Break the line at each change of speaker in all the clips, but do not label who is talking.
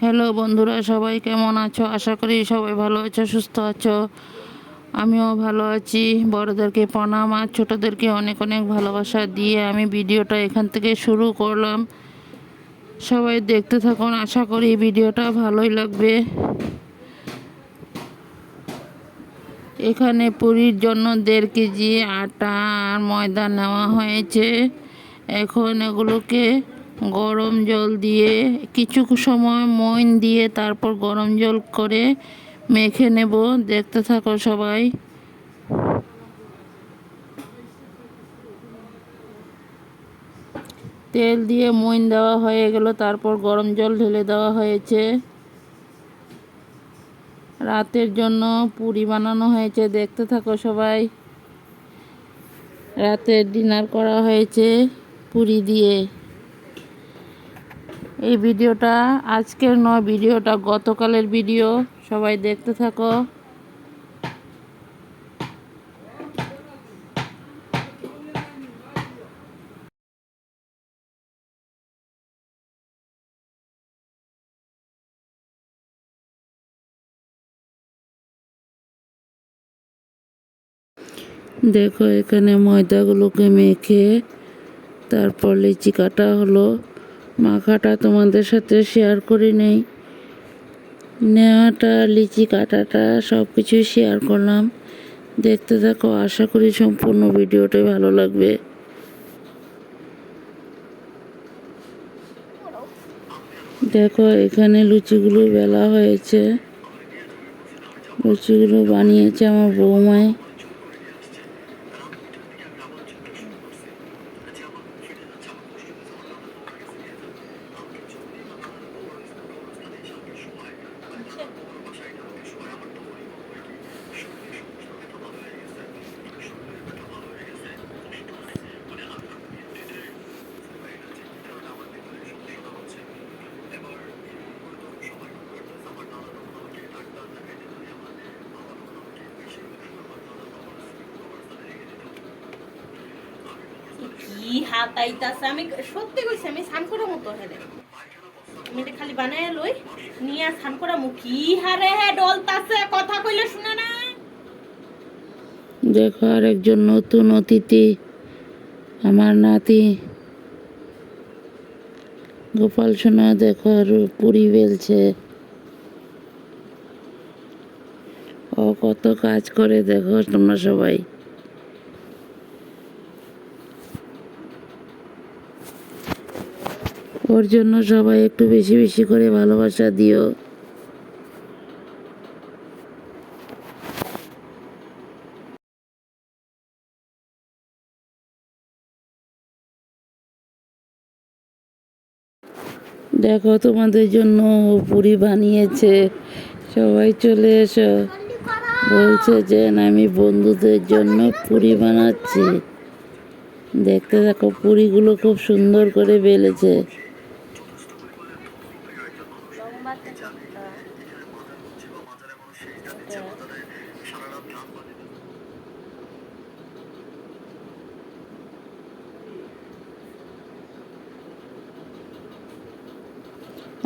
Hello বন্ধুরা, সবাই কেমন আছো? আশা করি সবাই ভালো আছো, সুস্থ আছো। আমিও ভালো আছি। বড়োদেরকে প্রণাম আর ছোটোদেরকে অনেক অনেক ভালোবাসা দিয়ে আমি ভিডিওটা এখান থেকে শুরু করলাম। সবাই দেখতে থাকুন, আশা করি ভিডিওটা ভালোই লাগবে। এখানে পুরীর জন্য দেড় কেজি আটা আর ময়দা নেওয়া হয়েছে। এখন এগুলোকে গরম জল দিয়ে কিছু সময় মইন দিয়ে তারপর গরম জল করে মেখে নেব। দেখতে থাকো সবাই। তেল দিয়ে মইন দেওয়া হয়ে গেল, তারপর গরম জল ঢেলে দেওয়া হয়েছে। রাতের জন্য পুরি বানানো হয়েছে, দেখতে থাকো সবাই। রাতের ডিনার করা হয়েছে পুরি দিয়ে। এই ভিডিওটা, আজকের নয় ভিডিওটা, গতকালের ভিডিও। সবাই দেখতে থাকো। দেখো, এখানে ময়দাগুলোকে মেখে তারপর লিচি কাটা হলো। মাখাটা তোমাদের সাথে শেয়ার করি নেই। নেওয়াটা, লিচি কাটাটা সব কিছুই শেয়ার করলাম। দেখতে থাকো, আশা করি সম্পূর্ণ ভিডিওটাই ভালো লাগবে। দেখো, এখানে লুচিগুলো বেলা হয়েছে। লুচিগুলো বানিয়েছে আমার বৌমায়
আমি সত্যি কইছি, আমি মতো আমি খালি বানায় লই, নিয়ে করা হারে হে, ডলতাছে, কথা কইলে শুনে না।
দেখো আর একজন নতুন অতিথি, আমার নাতি। গোপাল সোনা, দেখো আর পুরি বেলছে। ও কত কাজ করে, দেখো তোমরা সবাই। ওর জন্য সবাই একটু বেশি বেশি করে ভালোবাসা দিও। দেখো তোমাদের জন্য পুরি বানিয়েছে। সবাই চলে এসো। বলছে যে, আমি বন্ধুদের জন্য পুরি বানাচ্ছি। দেখতে দেখো পুরিগুলো খুব সুন্দর করে বেলেছে।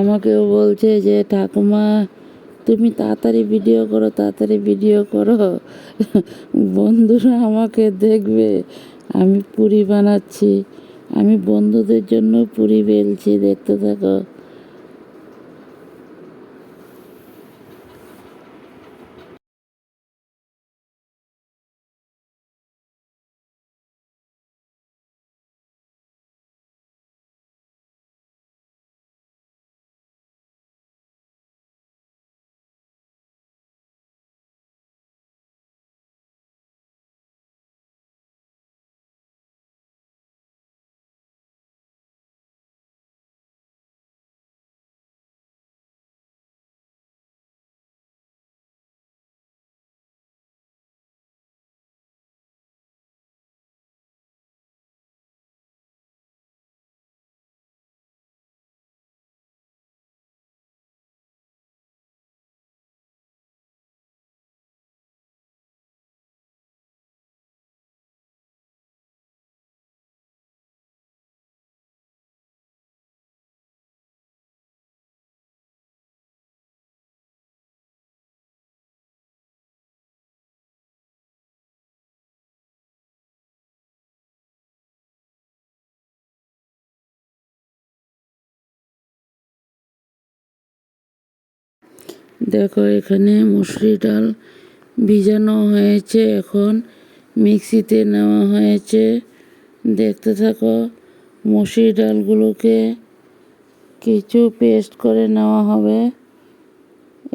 আমাকেও বলছে যে, ঠাকুমা, তুমি তাড়াতাড়ি ভিডিও করো, তাড়াতাড়ি ভিডিও করো। বন্ধুরা আমাকে দেখবে। আমি পুরি বানাচ্ছি। আমি বন্ধুদের জন্য পুরি বেলছি, দেখতে থাকো। দেখো, এখানে মুসুরি ডাল ভিজানো হয়েছে। এখন মিক্সিতে নেওয়া হয়েছে। দেখতে থাকো, মুসুরি ডালগুলোকে কিছু পেস্ট করে নেওয়া হবে।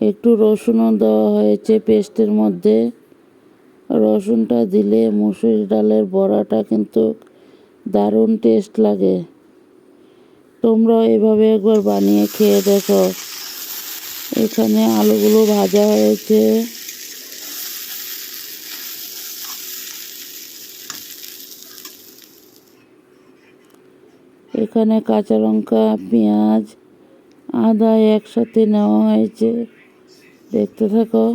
একটু রসুনও দেওয়া হয়েছে পেস্টের মধ্যে। রসুনটা দিলে মুসুরি ডালের বড়াটা কিন্তু দারুণ টেস্ট লাগে। তোমরাও এভাবে একবার বানিয়ে খেয়ে দেখো। এখানে আলুগুলো ভাজা হয়েছে। এখানে কাঁচা লঙ্কা, পেঁয়াজ, আদা একসাথে নেওয়া হয়েছে। দেখতে থাকো।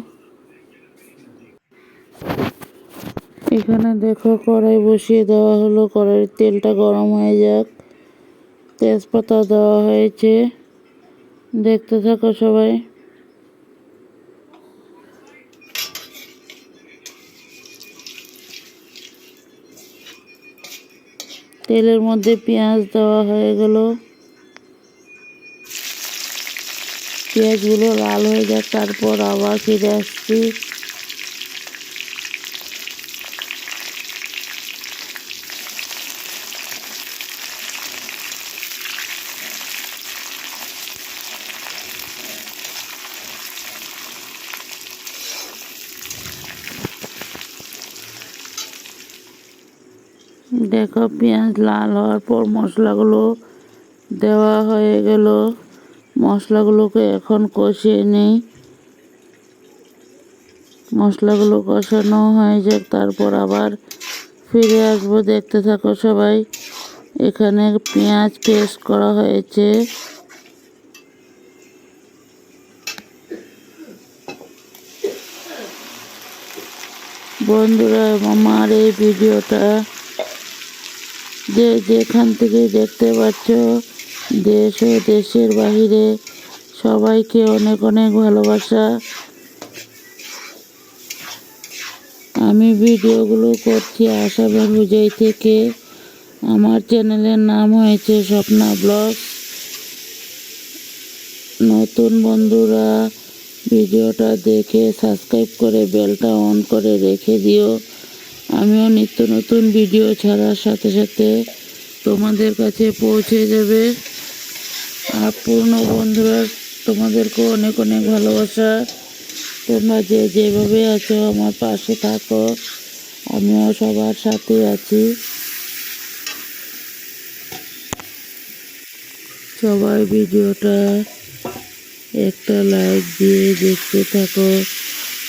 এখানে দেখো কড়াই বসিয়ে দেওয়া হলো। কড়াইয়ের তেলটা গরম হয়ে যাক। তেজপাতা দেওয়া হয়েছে। দেখতে থাকো সবাই। তেলের মধ্যে পেঁয়াজ দেওয়া হয়ে গেল। পেঁয়াজগুলো লাল হয়ে যাক, তারপর আবার ফিরে আসছি। দেখো, পেঁয়াজ লাল হওয়ার পর মশলাগুলো দেওয়া হয়ে গেল। মশলাগুলোকে এখন কষিয়ে নেই। মশলাগুলো কষানো হয়ে যাক, তারপর আবার ফিরে আসব। দেখতে থাকো সবাই, এখানে পেঁয়াজ পেস্ট করা হয়েছে। বন্ধুরা, আমার এই ভিডিওটা যে যেখান থেকে দেখতে পাচ্ছ, দেশ ও দেশের বাহিরে সবাইকে অনেক অনেক ভালোবাসা। আমি ভিডিওগুলো করছি আশাবাদ হুজাই থেকে। আমার চ্যানেলের নাম হয়েছে স্বপ্না ব্লগ নতুন বন্ধুরা, ভিডিওটা দেখে সাবস্ক্রাইব করে বেলটা অন করে রেখে দিও। আমিও নিত্য নতুন ভিডিও ছাড়ার সাথে সাথে তোমাদের কাছে পৌঁছে যাবে। আর পূর্ণ বন্ধুরা তোমাদেরকেও অনেক অনেক ভালোবাসা। তোমরা যে যেভাবে আছো, আমার পাশে থাকো। আমিও সবার সাথে আছি। সবাই ভিডিওটা একটা লাইক দিয়ে দেখতে থাকো।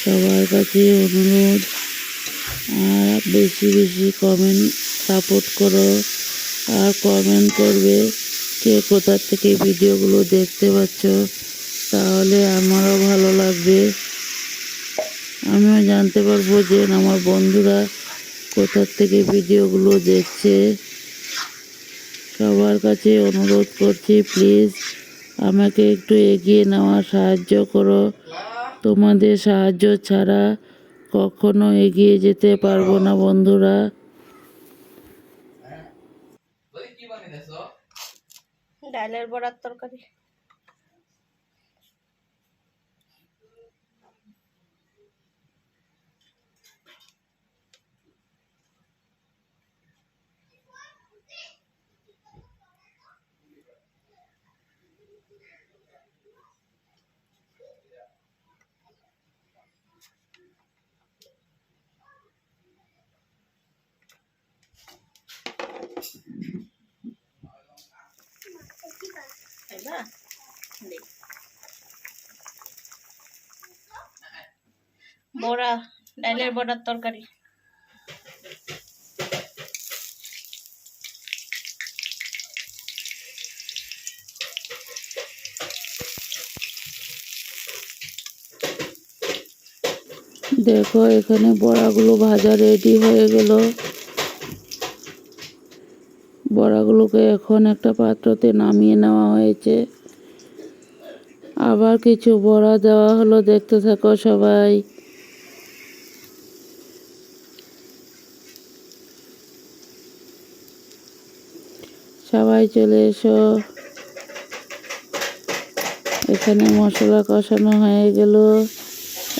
সবার কাছে অনুরোধ। আর বেশি বেশি কমেন্ট সাপোর্ট করো। আর কমেন্ট করবে কে কোথা থেকে ভিডিওগুলো দেখতে পাচ্ছ, তাহলে আমারও ভালো লাগবে। আমিও জানতে পারব যে আমার বন্ধুরা কোথার থেকে ভিডিওগুলো দেখছে। সবার কাছে অনুরোধ করছি প্লিজ আমাকে একটু এগিয়ে নেওয়ার সাহায্য করো। তোমাদের সাহায্য ছাড়া কখনো এগিয়ে যেতে পারব না বন্ধুরা।
ডালের বড়ার তরকারি। বড়া ডালের বড়ার তরকারি।
দেখো এখানে বড়াগুলো ভাজা রেডি হয়ে গেল। বড়াগুলোকে এখন একটা পাত্রতে নামিয়ে নেওয়া হয়েছে। আবার কিছু বড়া দেওয়া হলো দেখতে থাকো সবাই। সবাই চলে এসো। এখানে মশলা কষানো হয়ে গেল।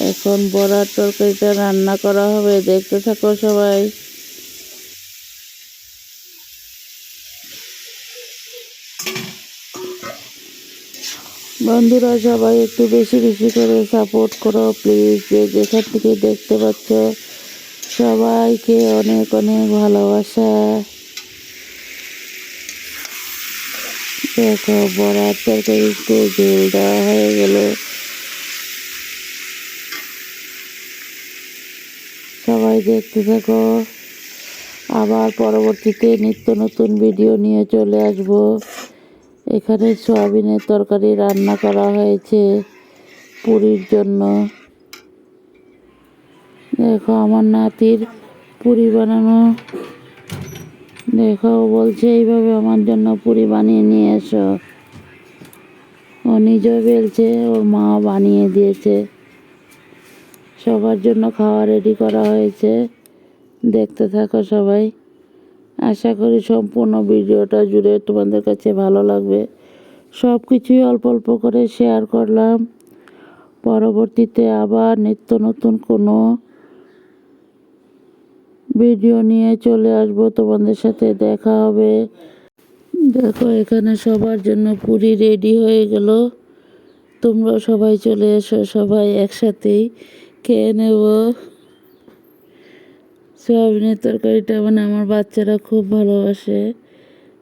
এখন বড়ার তরকারিটা রান্না করা হবে। দেখতে থাকো সবাই। বন্ধুরা, সবাই একটু বেশি বেশি করে সাপোর্ট করো প্লিজ যে যেখান থেকে দেখতে পাচ্ছ, সবাইকে অনেক অনেক ভালোবাসা। দেখো বড়ার তরকারিতে ঝোল দেওয়া হয়ে গেল। সবাই দেখতে থাকো। আবার পরবর্তীতে নিত্য নতুন ভিডিও নিয়ে চলে আসব। এখানে সয়াবিনের তরকারি রান্না করা হয়েছে পুরীর জন্য। দেখো, আমার নাতির পুরি বানানো দেখো, বলছে, এইভাবে আমার জন্য পুরি বানিয়ে নিয়ে এসো। ও নিজেও বেলছে, ওর মা বানিয়ে দিয়েছে। সবার জন্য খাওয়া রেডি করা হয়েছে। দেখতে থাকো সবাই। আশা করি সম্পূর্ণ ভিডিওটা জুড়ে তোমাদের কাছে ভালো লাগবে। সব কিছুই অল্প অল্প করে শেয়ার করলাম। পরবর্তীতে আবার নিত্য নতুন কোনো ভিডিও নিয়ে চলে আসব, তোমাদের সাথে দেখা হবে। দেখো, এখানে সবার জন্য পুরি রেডি হয়ে গেল। তোমরা সবাই চলে এসো, সবাই একসাথেই খেয়ে নেব। সয়াবিনের তরকারিটা মানে আমার বাচ্চারা খুব ভালোবাসে।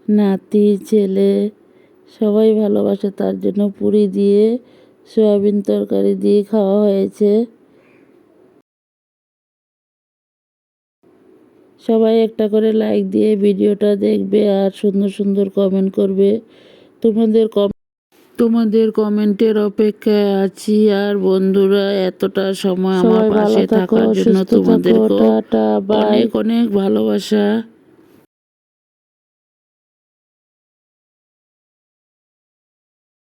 নাতি, ছেলে, সবাই ভালোবাসে, তার জন্য পুরি দিয়ে, সয়াবিন তরকারি দিয়ে খাওয়া হয়েছে। সবাই একটা করে লাইক দিয়ে ভিডিওটা দেখবে আর সুন্দর সুন্দর কমেন্ট করবে। তোমাদের কম তোমাদের কমেন্টের অপেক্ষায় আছি আর বন্ধুরা এতটা সময় আমার পাশে থাকার জন্য তোমাদের অনেক অনেক ভালোবাসা।